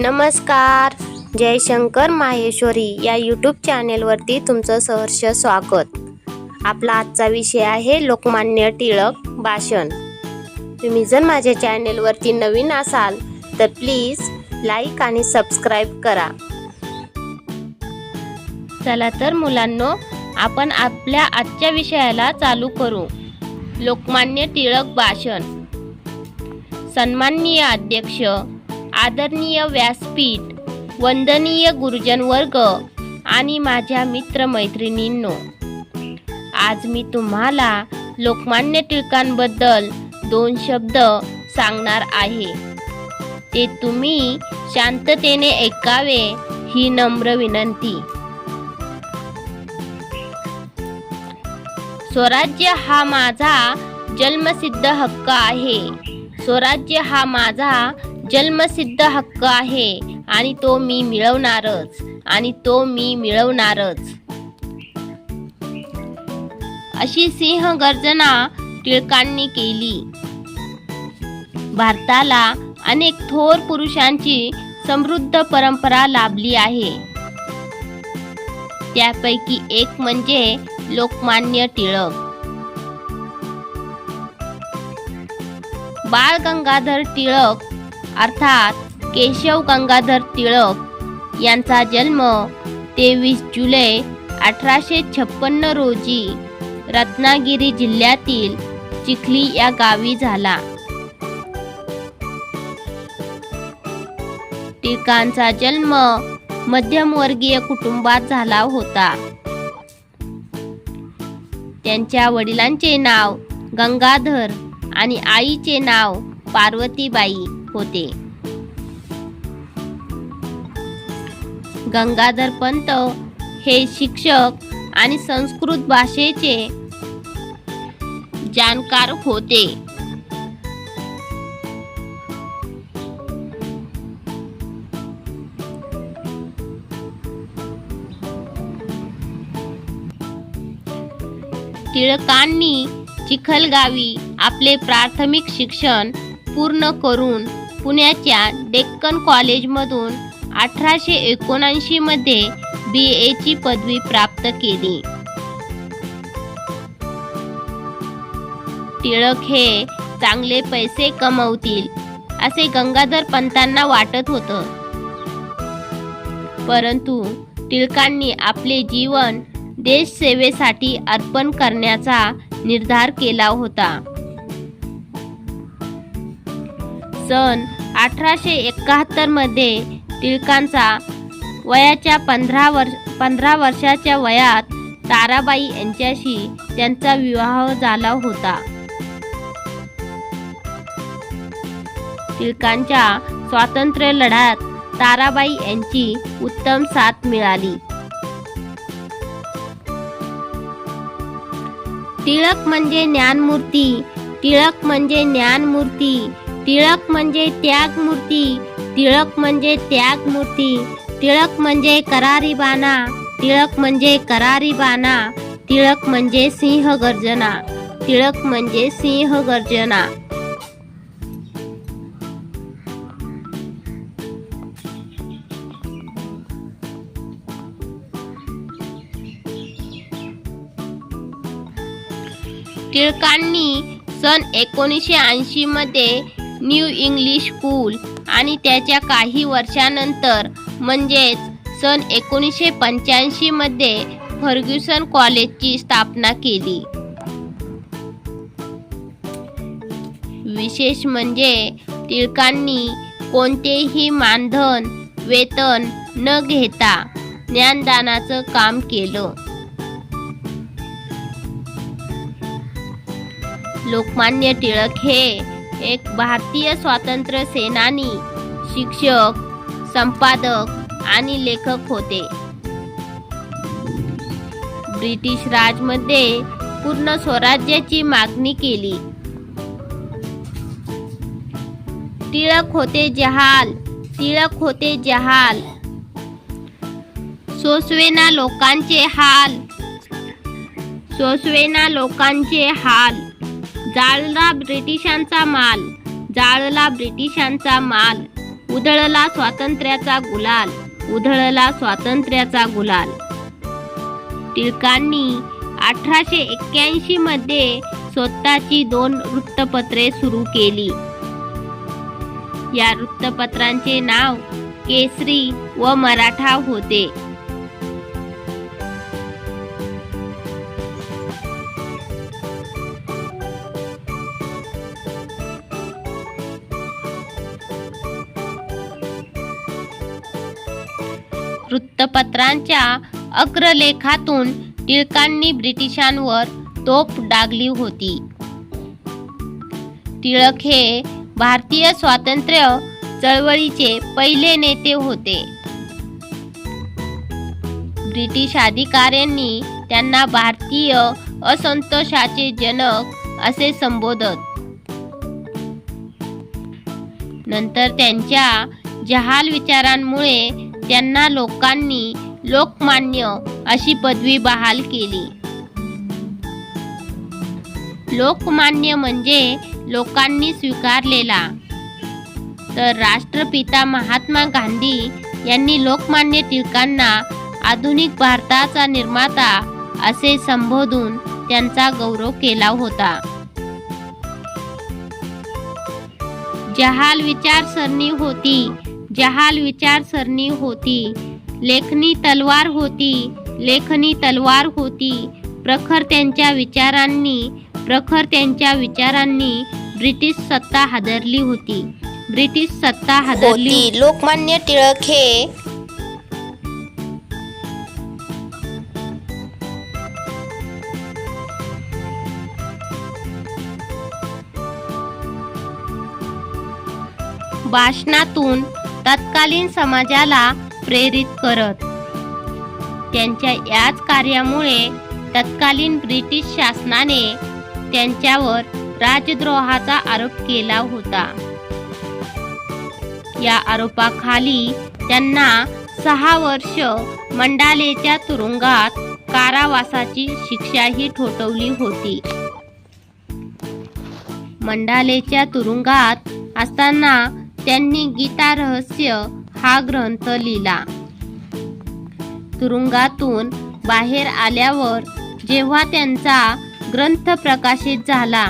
नमस्कार. जयशंकर माहेश्वरी या यूट्यूब चॅनेलवरती तुमचं सहर्ष स्वागत. आपला आजचा विषय आहे लोकमान्य टिळक भाषण. तुम्ही जर माझ्या चॅनेलवरती नवीन असाल तर प्लीज लाईक आणि सबस्क्राईब करा. चला तर मुलांनो आपण आपल्या आजच्या विषयाला चालू करू. लोकमान्य टिळक भाषण. सन्माननीय अध्यक्ष आदरणीय व्यासपीठ वंदनीय गुरुजन वर्ग आणि माझ्या मित्रमैत्रिणींनो आज मी तुम्हाला लोकमान्य टिळकांबद्दल दोन शब्द सांगणार आहे. ते तुम्ही शांततेने ऐकावे ही नम्र विनंती. स्वराज्य हा माझा जन्मसिद्ध हक्क आहे. स्वराज्य हा माझा जन्मसिद्ध हक्क आहे आणि तो मी मिळवणारच आणि तो मी मिळवणारच. अशी सिंह गर्जना टिळकांनी केली. भारताला अनेक थोर पुरुषांची समृद्ध परंपरा लाभली आहे. त्यापैकी एक म्हणजे लोकमान्य टिळक. बाळ गंगाधर टिळक अर्थात केशव गंगाधर टिळक यांचा जन्म तेवीस जुलै अठराशे छप्पन्न रोजी रत्नागिरी जिल्ह्यातील चिखली या गावी झाला. टिळकांचा जन्म मध्यमवर्गीय कुटुंबात झाला होता. त्यांच्या वडिलांचे नाव गंगाधर आणि आईचे नाव पार्वतीबाई. होते. गंगाधर पंत हे शिक्षक आणि संस्कृत भाषेचे जाणकार होते. टिळकांनी चिखलगावी आपले प्राथमिक शिक्षण पूर्ण करून पुण्याच्या डेक्कन कॉलेजमधून अठराशे एकोणऐंशीमध्ये बी एची पदवी प्राप्त केली. टिळक हे चांगले पैसे कमवतील असे गंगाधर पंतांना वाटत होतं. परंतु टिळकांनी आपले जीवन देशसेवेसाठी अर्पण करण्याचा निर्धार केला होता. सन अठराशे एकाहत्तरमध्ये टिळकांचा वयाच्या पंधरा वर्ष पंधरा वर्षाच्या वयात ताराबाई यांच्याशी त्यांचा विवाह झाला होता. टिळकांच्या स्वातंत्र्य लढ्यात ताराबाई यांची उत्तम साथ मिळाली. टिळक म्हणजे ज्ञानमूर्ती टिळक म्हणजे ज्ञानमूर्ती टिळक म्हणजे त्याग मूर्ती टिळक म्हणजे त्याग मूर्ती टिळक म्हणजे करारी बाणा टिळक म्हणजे करारी बाणा टिळक म्हणजे सिंह गर्जना टिळक म्हणजे सिंह गर्जना. टिळकांनी सन एकोणीसशे ऐंशी मध्ये न्यू इंग्लिश स्कूल आणि त्याच्या काही वर्षानंतर म्हणजेच सन एकोणीसशे पंच्याऐंशीमध्ये फर्ग्युसन कॉलेजची स्थापना केली. विशेष म्हणजे टिळकांनी कोणतेही मानधन वेतन न घेता ज्ञानदानाचं काम केलं. लोकमान्य टिळक हे एक भारतीय स्वातंत्र्य सेनानी शिक्षक संपादक आणि लेखक होते. ब्रिटिश राजमध्ये पूर्ण स्वराज्याची मागणी केली. टिळक होते जहाल टिळक होते जहाल. सोसवेना लोकांचे हाल सोसवेना लोकांचे हाल. जाळला ब्रिटिशांचा माल जाळला ब्रिटिशांचा माल उधळला स्वातंत्र्याचा गुलाल उधळला स्वातंत्र्याचा गुलाल. टिळकांनी अठराशे एक्क्याऐंशी मध्ये स्वतःची दोन वृत्तपत्रे सुरू केली. या वृत्तपत्रांचे नाव केसरी व मराठा होते. वृत्तपत्रांच्या अग्रलेखातून टिळकांनी ब्रिटिशांवर तोफ डागली होती. टिळक हे भारतीय स्वातंत्र्य चळवळीचे पहिले नेते होते. ब्रिटिश अधिकाऱ्यांनी त्यांना भारतीय असंतोषाचे जनक असे संबोधत. नंतर त्यांच्या जहाल विचारांमुळे त्यांना लोकांनी लोकमान्य अशी पदवी बहाल केली. लोकमान्य म्हणजे लोकांनी स्वीकारलेला. तर राष्ट्रपिता महात्मा गांधी यांनी लोकमान्य टिळकांना आधुनिक भारताचा निर्माता असे संबोधून त्यांचा गौरव केला होता. जहाल विचारसरणी होती. जहाल विचारसरणी होती. लेखनी तलवार होती. लेखनी तलवार होती. प्रखर त्यांच्या विचारांनी प्रखर त्यांच्या विचारांनी ब्रिटिश सत्ता हादरली होती. ब्रिटिश सत्ता हादरली होती. लोकमान्य टिळक हे भाषणातून तत्कालीन समाजाला प्रेरित करत. त्यांच्या याच कार्यामुळे तत्कालीन ब्रिटिश शासनाने त्यांच्यावर राजद्रोहाचा आरोप केला होता. या आरोपाखाली त्यांना सहा वर्ष मंडालेच्या तुरुंगात कारावासाची शिक्षाही ठोठवली होती. मंडालेच्या तुरुंगात असताना त्यांनी गीता रहस्य हा ग्रंथ लिहिला. तुरुंगातून बाहेर आल्यावर जेव्हा त्यांचा ग्रंथ प्रकाशित झाला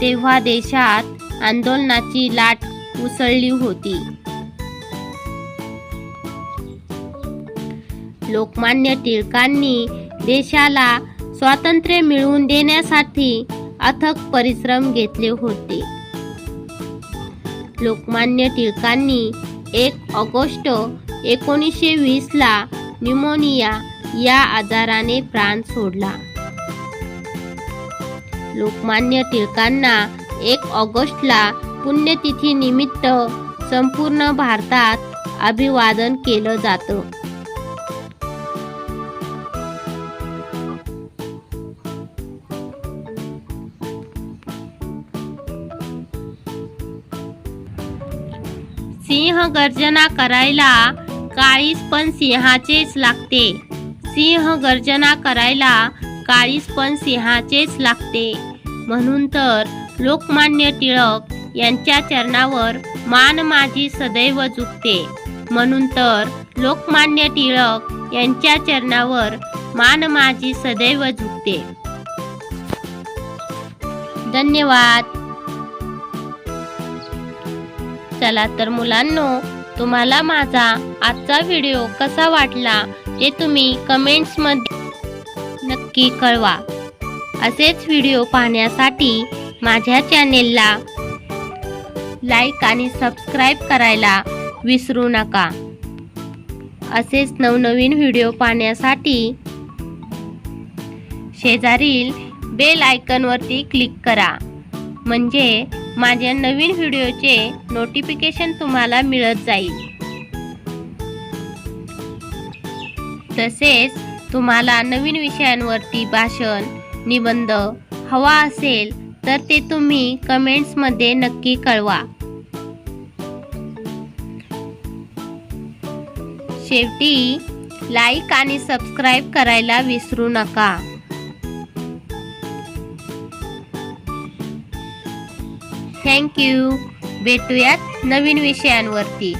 तेव्हा देशात आंदोलनाची लाट उसळली होती. लोकमान्य टिळकांनी देशाला स्वातंत्र्य मिळवून देण्यासाठी अथक परिश्रम घेतले होते. लोकमान्य टिळकांनी एक ऑगस्ट एकोणीसशे वीसला न्यूमोनिया या आजाराने प्राण सोडला. लोकमान्य टिळकांना एक ऑगस्टला पुण्यतिथी निमित्त संपूर्ण भारतात अभिवादन केलं जातं. सिंह गर्जना करायला काळीस पण सिंहाचेच लागते. सिंह गर्जना करायला काळीस पण सिंहाचेच लागते. म्हणून तर लोकमान्य टिळक यांच्या चरणावर मान माझी सदैव झुकते. म्हणून तर लोकमान्य टिळक यांच्या चरणावर मान माझी सदैव झुकते. धन्यवाद. चला तर मुलांनो तुम्हाला माझा आजचा व्हिडिओ कसा वाटला ते तुम्ही कमेंट्समध्ये नक्की कळवा. असेच व्हिडिओ पाहण्यासाठी माझ्या चॅनेलला लाईक आणि सबस्क्राईब करायला विसरू नका. असेच नवनवीन व्हिडिओ पाहण्यासाठी शेजारील बेल आयकनवरती क्लिक करा. म्हणजे माझ्या नवीन व्हिडिओचे नोटिफिकेशन तुम्हाला मिळत जाईल. तसेच तुम्हाला नवीन विषयांवरती भाषण निबंध हवा असेल तर ते तुम्ही कमेंट्समध्ये नक्की कळवा. शेवटी लाईक आणि सबस्क्राईब करायला विसरू नका. थँक्यू भेटूयात नवीन विषयांवरती.